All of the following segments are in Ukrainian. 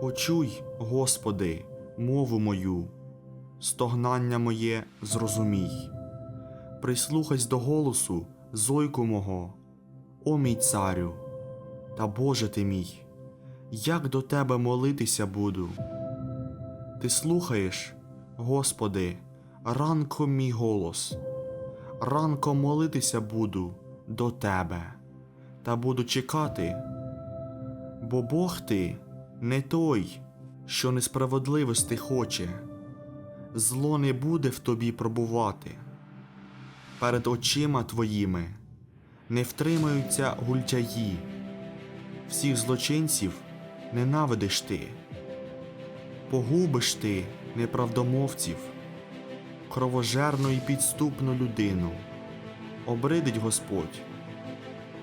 Почуй, Господи, мову мою, стогнання моє зрозумій. Прислухайся до голосу, зойку мого, о мій царю, та Боже ти мій, як до Тебе молитися буду. Ти слухаєш, Господи, ранком мій голос, ранком молитися буду до Тебе, та буду чекати, бо Бог ти не той, що несправедливості хоче, зло не буде в тобі пробувати. Перед очима твоїми не втримаються гультяї, всіх злочинців ненавидиш ти, погубиш ти неправдомовців, кровожерну і підступну людину, обридить Господь,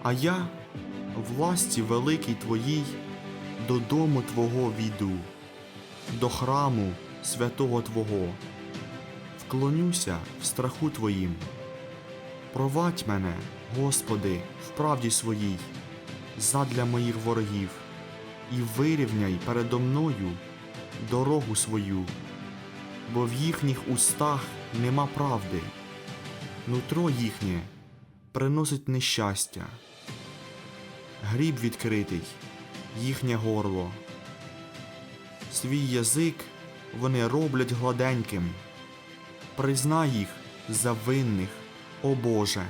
а я власті великій твоїй додому Твого війду, до храму святого Твого, вклонюся в страху Твоїм. Провадь мене, Господи, в правді своїй, задля моїх ворогів, і вирівняй передо мною дорогу свою, бо в їхніх устах нема правди, нутро їхнє приносить нещастя, гріб відкритий, їхнє горло. Свій язик вони роблять гладеньким, признай їх за винних, о Боже,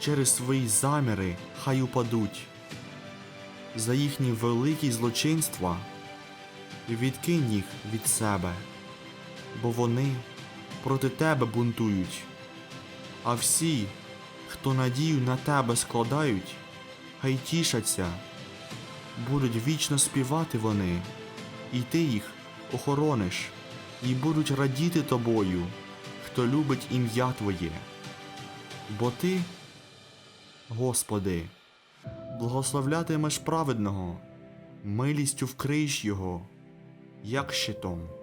через свої заміри хай упадуть, за їхні великі злочинства відкинь їх від себе, бо вони проти тебе бунтують, а всі, хто надію на тебе складають, хай тішаться, будуть вічно співати вони, і ти їх охорониш, і будуть радіти тобою, хто любить ім'я Твоє. Бо ти, Господи, благословлятимеш праведного, милістю вкриєш його, як щитом.